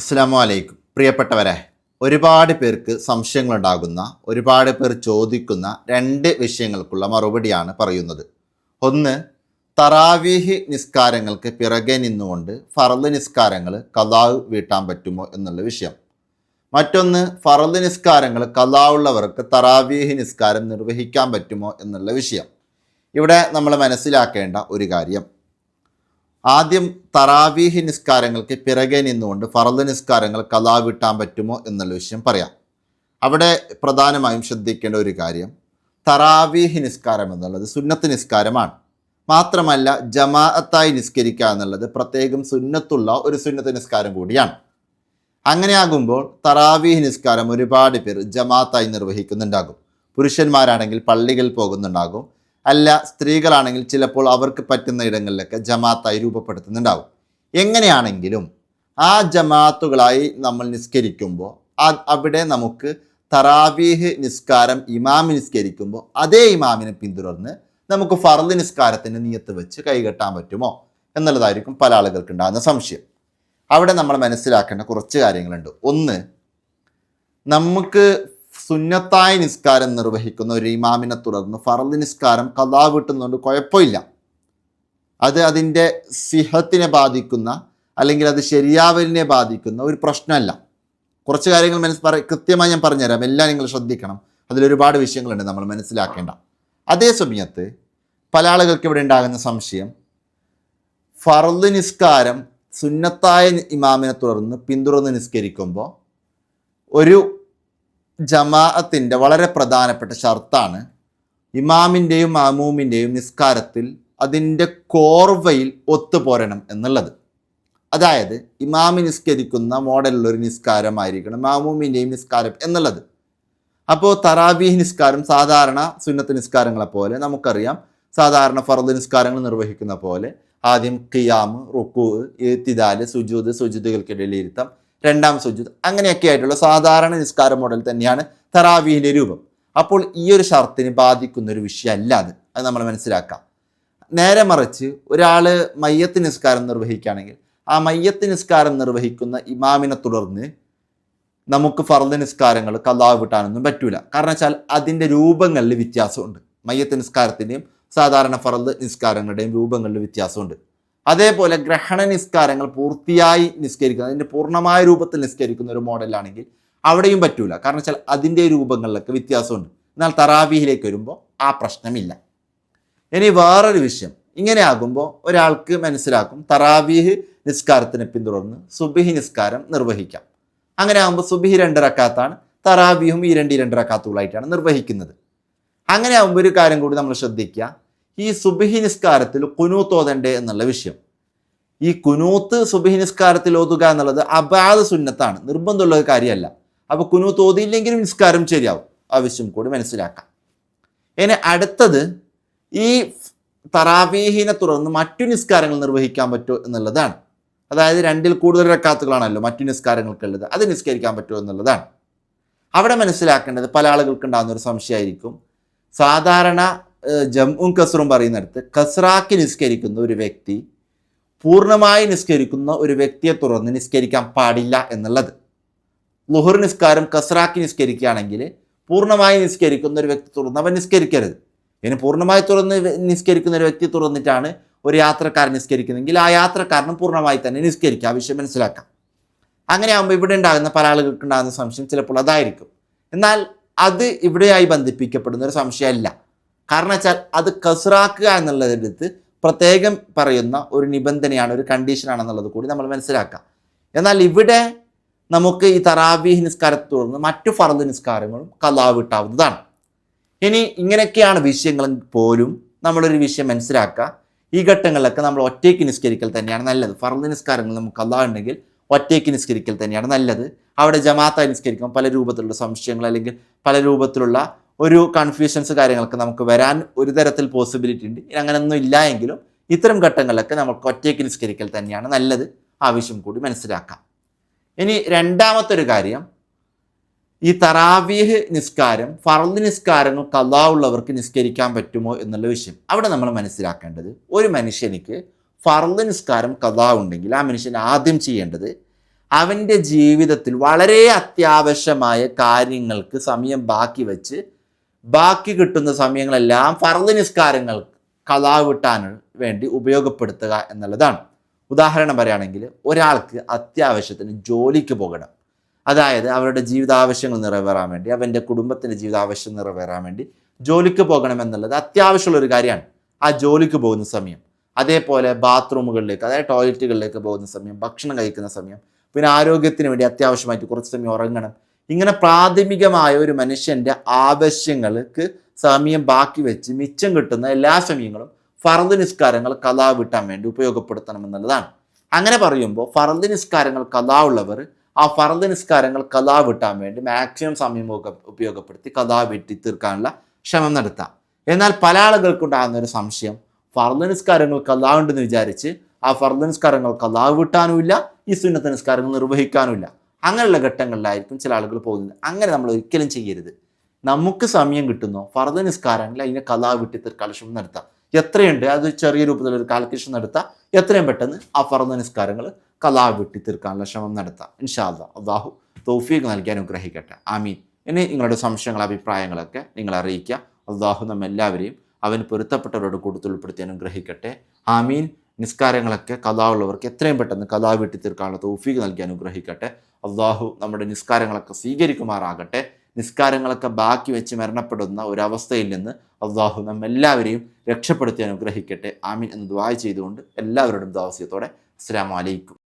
അസ്സാം വലൈക്കും പ്രിയപ്പെട്ടവരെ ഒരുപാട് പേർക്ക് സംശയങ്ങളുണ്ടാകുന്ന ഒരുപാട് പേർ ചോദിക്കുന്ന രണ്ട് വിഷയങ്ങൾക്കുള്ള മറുപടിയാണ് പറയുന്നത്. ഒന്ന് തറാവീഹ് നിസ്കാരങ്ങൾക്ക് പിറകെ നിന്നുകൊണ്ട് ഫറദ് നിസ്കാരങ്ങൾ കലാവ് വീട്ടാൻ പറ്റുമോ എന്നുള്ള വിഷയം. മറ്റൊന്ന് ഫറദ് നിസ്കാരങ്ങൾ കലാവുള്ളവർക്ക് തറാവീഹ് നിസ്കാരം നിർവഹിക്കാൻ പറ്റുമോ എന്നുള്ള വിഷയം. ഇവിടെ നമ്മൾ മനസ്സിലാക്കേണ്ട ഒരു കാര്യം ആദ്യം തറാവീഹി നിസ്കാരങ്ങൾക്ക് പിറകെ നിന്നുകൊണ്ട് ഫറദ് നിസ്കാരങ്ങൾ കലാ വിട്ടാൻ പറ്റുമോ എന്നുള്ള വിഷയം പറയാം. അവിടെ പ്രധാനമായും ശ്രദ്ധിക്കേണ്ട ഒരു കാര്യം തറാവീഹി നിസ്കാരം എന്നുള്ളത് സുന്നത്ത് നിസ്കാരമാണ്. മാത്രമല്ല ജമാഅത്തായി നിസ്കരിക്കുക എന്നുള്ളത് പ്രത്യേകം സുന്നത്തുള്ള ഒരു സുന്നത്ത് നിസ്കാരം കൂടിയാണ്. അങ്ങനെയാകുമ്പോൾ തറാവീഹ് നിസ്കാരം ഒരുപാട് പേർ ജമാഅത്തായി നിർവഹിക്കുന്നുണ്ടാകും. പുരുഷന്മാരാണെങ്കിൽ പള്ളികൾ പോകുന്നുണ്ടാകും. അല്ല സ്ത്രീകളാണെങ്കിൽ ചിലപ്പോൾ അവർക്ക് പറ്റുന്ന ഇടങ്ങളിലൊക്കെ ജമാത്തായി രൂപപ്പെടുത്തുന്നുണ്ടാവും. എങ്ങനെയാണെങ്കിലും ആ ജമാത്തുകളായി നമ്മൾ നിസ്കരിക്കുമ്പോൾ അവിടെ നമുക്ക് തറാവീഹ് നിസ്കാരം ഇമാമി നിസ്കരിക്കുമ്പോൾ അതേ ഇമാമിനെ പിന്തുടർന്ന് നമുക്ക് ഫർദ് നിസ്കാരത്തിന്റെ നിയത്ത് വെച്ച് കൈകെട്ടാൻ പറ്റുമോ എന്നുള്ളതായിരിക്കും പല ആളുകൾക്ക് ഉണ്ടാകുന്ന സംശയം. അവിടെ നമ്മൾ മനസ്സിലാക്കേണ്ട കുറച്ച് കാര്യങ്ങളുണ്ട്. ഒന്ന് നമുക്ക് സുന്നത്തായ നിസ്കാരം നിർവഹിക്കുന്ന ഒരു ഇമാമിനെ തുടർന്ന് ഫറദ് നിസ്കാരം കഥാ വിട്ടുന്നതുകൊണ്ട് കുഴപ്പമില്ല. അത് അതിന്റെ സിഹത്തിനെ ബാധിക്കുന്ന അല്ലെങ്കിൽ അത് ശരിയാവലിനെ ബാധിക്കുന്ന ഒരു പ്രശ്നമല്ല. കുറച്ച് കാര്യങ്ങൾ മനസ്സ് പറ കൃത്യമായി ഞാൻ പറഞ്ഞുതരാം. എല്ലാം നിങ്ങൾ ശ്രദ്ധിക്കണം. അതിലൊരുപാട് വിഷയങ്ങളുണ്ട് നമ്മൾ മനസ്സിലാക്കേണ്ട. അതേ സമയത്ത് പല ആളുകൾക്ക് ഇവിടെ ഉണ്ടാകുന്ന സംശയം ഫറദ് നിസ്കാരം സുന്നത്തായ ഇമാമിനെ തുടർന്ന് പിന്തുടർന്ന് നിസ്കരിക്കുമ്പോൾ ഒരു ജമാഅത്തിന്റെ വളരെ പ്രധാനപ്പെട്ട ഷർത്താണ്. ഇമാമിന്റെയും മാമൂമിന്റെയും നിസ്കാരത്തിൽ അതിന്റെ കോർവയിൽ ഒത്തുപോരണം എന്നുള്ളത്. അതായത് ഇമാമി നിസ്കരിക്കുന്ന മോഡലിലൊരു നിസ്കാരമായിരിക്കണം മാമൂമിന്റെയും നിസ്കാരം എന്നുള്ളത്. അപ്പോൾ തറാബീഹ് നിസ്കാരം സാധാരണ സുന്നത്ത് നിസ്കാരങ്ങളെ പോലെ നമുക്കറിയാം സാധാരണ ഫറദ് നിസ്കാരങ്ങൾ നിർവഹിക്കുന്ന പോലെ ആദ്യം ഖിയാം റുക്കു തിദാൽ സുജൂദ് സുജിതുകൾക്കിടയിൽ ഇരുത്തം രണ്ടാം സുജൂദ് അങ്ങനെയൊക്കെ ആയിട്ടുള്ള സാധാരണ നിസ്കാര മോഡൽ തന്നെയാണ് തറാവീഹിന്റെ രൂപം. അപ്പോൾ ഈ ഒരു ഷർത്തിന് ബാധിക്കുന്ന ഒരു വിഷയമല്ല അത്. അത് നമ്മൾ മനസ്സിലാക്കാം. നേരെ മറിച്ച് ഒരാൾ മയ്യത്ത് നിസ്കാരം നിർവഹിക്കുകയാണെങ്കിൽ ആ മയ്യത്ത് നിസ്കാരം നിർവഹിക്കുന്ന ഇമാമിനെ തുടർന്ന് നമുക്ക് ഫർദ് നിസ്കാരങ്ങൾ കലാവ് വിട്ടാനൊന്നും പറ്റൂല. കാരണം വെച്ചാൽ അതിന്റെ രൂപങ്ങളിൽ വ്യത്യാസമുണ്ട്. മയ്യത്ത് നിസ്കാരത്തിന്റെയും സാധാരണ ഫർദ് നിസ്കാരങ്ങളുടെയും രൂപങ്ങളിൽ വ്യത്യാസമുണ്ട്. അതേപോലെ ഗ്രഹണ നിസ്കാരങ്ങൾ പൂർത്തിയായി നിസ്കരിക്കുന്ന അതിന്റെ പൂർണമായ രൂപത്തിൽ നിസ്കരിക്കുന്ന ഒരു മോഡലാണെങ്കിൽ അവിടെയും പറ്റൂല. കാരണം വെച്ചാൽ അതിന്റെ രൂപങ്ങളിലൊക്കെ വ്യത്യാസമുണ്ട്. എന്നാൽ തറാവിയിലേക്ക് വരുമ്പോൾ ആ പ്രശ്നമില്ല. ഇനി വേറൊരു വിഷയം. ഇങ്ങനെ ആകുമ്പോൾ ഒരാൾക്ക് മനസ്സിലാക്കും തറാവീഹ് നിസ്കാരത്തിന് പിന്തുടർന്ന് സുബിഹി നിസ്കാരം നിർവഹിക്കാം. അങ്ങനെ ആകുമ്പോൾ സുബിഹി രണ്ടിറക്കാത്താണ് തറാവീഹും ഈ രണ്ട് രണ്ടിറക്കാത്തുകളായിട്ടാണ് രണ്ട് റക്കാത്തുകളായിട്ടാണ് നിർവഹിക്കുന്നത്. അങ്ങനെ ആകുമ്പോൾ ഒരു കാര്യം കൂടി നമ്മൾ ശ്രദ്ധിക്കുക. ഈ സുബിഹി നിസ്കാരത്തിൽ കുനൂത്ത് ഓതണ്ടേ എന്നുള്ള വിഷയം. ഈ കുനൂത്ത് സുബിഹി നിസ്കാരത്തിൽ ഓതുക എന്നുള്ളത് അബാദ സുന്നത്താണ്. നിർബന്ധമുള്ള ഒരു കാര്യമല്ല. അപ്പോൾ കുനൂത്ത് ഓതിയില്ലെങ്കിലും നിസ്കാരം ശരിയാവും. ആവശ്യം കൂടി മനസ്സിലാക്കാം. ഇനി അടുത്തത് ഈ തറാവീഹിനെ തുടർന്ന് മറ്റു നിസ്കാരങ്ങൾ നിർവഹിക്കാൻ പറ്റുമോ എന്നുള്ളതാണ്. അതായത് രണ്ടിൽ കൂടുതൽ റക്കാത്തുകളാണല്ലോ മറ്റു നിസ്കാരങ്ങൾക്കുള്ളത്. അത് നിസ്കരിക്കാൻ പറ്റുമോ എന്നുള്ളതാണ്. അവിടെ മനസ്സിലാക്കേണ്ടത് പല ആളുകൾക്ക് ഉണ്ടാകുന്ന ഒരു സംശയമായിരിക്കും. സാധാരണ ജംഉം കസറും പറയുന്നിടത്ത് കസ്റാക്കി നിസ്കരിക്കുന്ന ഒരു വ്യക്തി പൂർണമായി നിസ്കരിക്കുന്ന ഒരു വ്യക്തിയെ തുറന്ന് നിസ്കരിക്കാൻ പാടില്ല എന്നുള്ളത്. ലുഹുർ നിസ്കാരം കസ്റാക്കി നിസ്കരിക്കുകയാണെങ്കിൽ പൂർണമായി നിസ്കരിക്കുന്ന ഒരു വ്യക്തി തുറന്ന് അവൻ നിസ്കരിക്കരുത്. ഇനി പൂർണമായി തുറന്ന് നിസ്കരിക്കുന്ന ഒരു വ്യക്തി തുറന്നിട്ടാണ് ഒരു യാത്രക്കാരൻ നിസ്കരിക്കുന്നതെങ്കിൽ ആ യാത്രക്കാരനും പൂർണമായി തന്നെ നിസ്കരിക്കുക. ആ വിഷയം മനസ്സിലാക്കാം. അങ്ങനെ ആകുമ്പോൾ ഇവിടെ ഉണ്ടാകുന്ന പല ആളുകൾക്ക് ഉണ്ടാകുന്ന സംശയം ചിലപ്പോൾ അതായിരിക്കും. എന്നാൽ അത് ഇവിടെയായി ബന്ധിപ്പിക്കപ്പെടുന്ന ഒരു സംശയമല്ല. കാരണം വെച്ചാൽ അത് കസുറാക്കുക എന്നുള്ളതെടുത്ത് പ്രത്യേകം പറയുന്ന ഒരു നിബന്ധനയാണ് ഒരു കണ്ടീഷനാണെന്നുള്ളത് കൂടി നമ്മൾ മനസ്സിലാക്കാം. എന്നാൽ ഇവിടെ നമുക്ക് ഈ തറാബീഹ് നിസ്കാരത്തെ തുടർന്ന് മറ്റു ഫർദ് നിസ്കാരങ്ങളും കലാവിട്ടാവുന്നതാണ് ഇനി ഇങ്ങനെയൊക്കെയാണ് വിഷയങ്ങൾ പോലും നമ്മളൊരു വിഷയം മനസ്സിലാക്കുക. ഈ ഘട്ടങ്ങളിലൊക്കെ നമ്മൾ ഒറ്റയ്ക്ക് നിസ്കരിക്കൽ തന്നെയാണ് നല്ലത്. ഫർദ് നിസ്കാരങ്ങൾ നമുക്ക് കലാ ഉണ്ടെങ്കിൽ ഒറ്റയ്ക്ക് നിസ്കരിക്കൽ തന്നെയാണ് നല്ലത്. അവിടെ ജമാഅത്തായി നിസ്കരിക്കുമ്പോൾ പല രൂപത്തിലുള്ള സംശയങ്ങൾ അല്ലെങ്കിൽ പല രൂപത്തിലുള്ള ഒരു കൺഫ്യൂഷൻസ് കാര്യങ്ങളൊക്കെ നമുക്ക് വരാൻ ഒരു തരത്തിൽ പോസിബിലിറ്റി ഉണ്ട്. അങ്ങനെയൊന്നും ഇല്ല എങ്കിലും ഇത്തരം ഘട്ടങ്ങളിലൊക്കെ നമുക്ക് ഒറ്റയ്ക്ക് നിസ്കരിക്കൽ തന്നെയാണ് നല്ലത്. ആവശ്യം കൂടി മനസ്സിലാക്കാം. ഇനി രണ്ടാമത്തെ ഒരു കാര്യം ഈ തറാവീഹ് നിസ്കാരം ഫർദ് നിസ്കാരങ്ങൾ കലാ ഉള്ളവർക്ക് നിസ്കരിക്കാൻ പറ്റുമോ എന്നുള്ള വിഷയം. അവിടെ നമ്മൾ മനസ്സിലാക്കേണ്ടത് ഒരു മനുഷ്യനിക്ക് ഫർദ് നിസ്കാരം കഥാ ഉണ്ടെങ്കിൽ ആ മനുഷ്യൻ ആദ്യം ചെയ്യേണ്ടത് അവന്റെ ജീവിതത്തിൽ വളരെ അത്യാവശ്യമായ കാര്യങ്ങൾക്ക് സമയം ബാക്കി വെച്ച് ബാക്കി കിട്ടുന്ന സമയങ്ങളെല്ലാം ഫർദ് നിസ്കാരങ്ങൾ കലാ വിട്ടാൻ വേണ്ടി ഉപയോഗപ്പെടുത്തുക എന്നുള്ളതാണ്. ഉദാഹരണം പറയുകയാണെങ്കിൽ ഒരാൾക്ക് അത്യാവശ്യത്തിന് ജോലിക്ക് പോകണം. അതായത് അവരുടെ ജീവിതാവശ്യങ്ങൾ നിറവേറാൻ വേണ്ടി അവന്റെ കുടുംബത്തിന്റെ ജീവിതാവശ്യം നിറവേറാൻ വേണ്ടി ജോലിക്ക് പോകണം എന്നുള്ളത് അത്യാവശ്യമുള്ള ഒരു കാര്യമാണ്. ആ ജോലിക്ക് പോകുന്ന സമയം. അതേപോലെ ബാത്റൂമുകളിലേക്ക് അതായത് ടോയ്ലറ്റുകളിലേക്ക് പോകുന്ന സമയം ഭക്ഷണം കഴിക്കുന്ന സമയം പിന്നെ ആരോഗ്യത്തിന് വേണ്ടി അത്യാവശ്യമായിട്ട് കുറച്ച് സമയം ഉറങ്ങണം. ഇങ്ങനെ പ്രാഥമികമായ ഒരു മനുഷ്യന്റെ ആവശ്യങ്ങൾക്ക് സമയം ബാക്കി വെച്ച് മിച്ചം കിട്ടുന്ന എല്ലാ സമയങ്ങളും ഫർദ് നിസ്കാരങ്ങൾ കലാ വിട്ടാൻ വേണ്ടി ഉപയോഗപ്പെടുത്തണം എന്നുള്ളതാണ് അങ്ങനെ പറയുമ്പോൾ ഫർദ് നിസ്കാരങ്ങൾ കലാ ഉള്ളവർ ആ ഫർദ് നിസ്കാരങ്ങൾ കലാ വിട്ടാൻ വേണ്ടി മാക്സിമം സമയം ഉപ- ഉപയോഗപ്പെടുത്തി കലാ വെട്ടി തീർക്കാനുള്ള ശ്രമം നടത്താം. എന്നാൽ പല ആളുകൾക്കുണ്ടാകുന്ന ഒരു സംശയം ഫർദ് നിസ്കാരങ്ങൾ കലാ ഉണ്ടെന്ന് വിചാരിച്ച് ആ ഫർദ് നിസ്കാരങ്ങൾ കലാ വിട്ടാനുമില്ല ഈ സുന്നത്ത് നിസ്കാരങ്ങൾ നിർവഹിക്കാനുമില്ല. അങ്ങനെയുള്ള ഘട്ടങ്ങളിലായിരിക്കും ചില ആളുകൾ പോകുന്നത്. അങ്ങനെ നമ്മൾ ഒരിക്കലും ചെയ്യരുത്. നമുക്ക് സമയം കിട്ടുന്നോ? ഫർദ് നിസ്കാരങ്ങൾ അതിനെ കലാ വിട്ടി തീർക്കാനുള്ള ശ്രമം നടത്താം. എത്രയുണ്ട്? അത് ചെറിയ രൂപത്തിൽ ഒരു കാൽക്കുലേഷൻ നടത്താം. എത്രയും പെട്ടെന്ന് ആ ഫർദ് നിസ്കാരങ്ങൾ കലാ വിട്ടി തീർക്കാനുള്ള ശ്രമം നടത്താം. ഇൻഷാല്ല അള്ളാഹു തൗഫീഖ് നൽകി അനുഗ്രഹിക്കട്ടെ. ആമീൻ. ഇനി നിങ്ങളുടെ സംശയങ്ങൾ അഭിപ്രായങ്ങളൊക്കെ നിങ്ങൾ അറിയിക്കുക. അള്ളാഹു നമ്മെല്ലാവരെയും അവന് പൊരുത്തപ്പെട്ടവരോട് കൂടുതൽ ഉൾപ്പെടുത്തി അനുഗ്രഹിക്കട്ടെ. ആമീൻ. നിസ്കാരങ്ങളൊക്കെ കഥാ ഉള്ളവർക്ക് എത്രയും പെട്ടെന്ന് കഥാ വെട്ടി തീർക്കാനുള്ള തോഫീക്ക് നൽകി അനുഗ്രഹിക്കട്ടെ. അള്ളാഹു നമ്മുടെ നിസ്കാരങ്ങളൊക്കെ സ്വീകരിക്കുമാറാകട്ടെ. നിസ്കാരങ്ങളൊക്കെ ബാക്കി വെച്ച് മരണപ്പെടുന്ന ഒരവസ്ഥയിൽ നിന്ന് അള്ളാഹു നമ്മെല്ലാവരെയും രക്ഷപ്പെടുത്തി അനുഗ്രഹിക്കട്ടെ. ആമീൻ എന്ന് ദ്വായ ചെയ്തുകൊണ്ട് എല്ലാവരോടും ദാവസ്യത്തോടെ അസ്സാം വലൈക്കും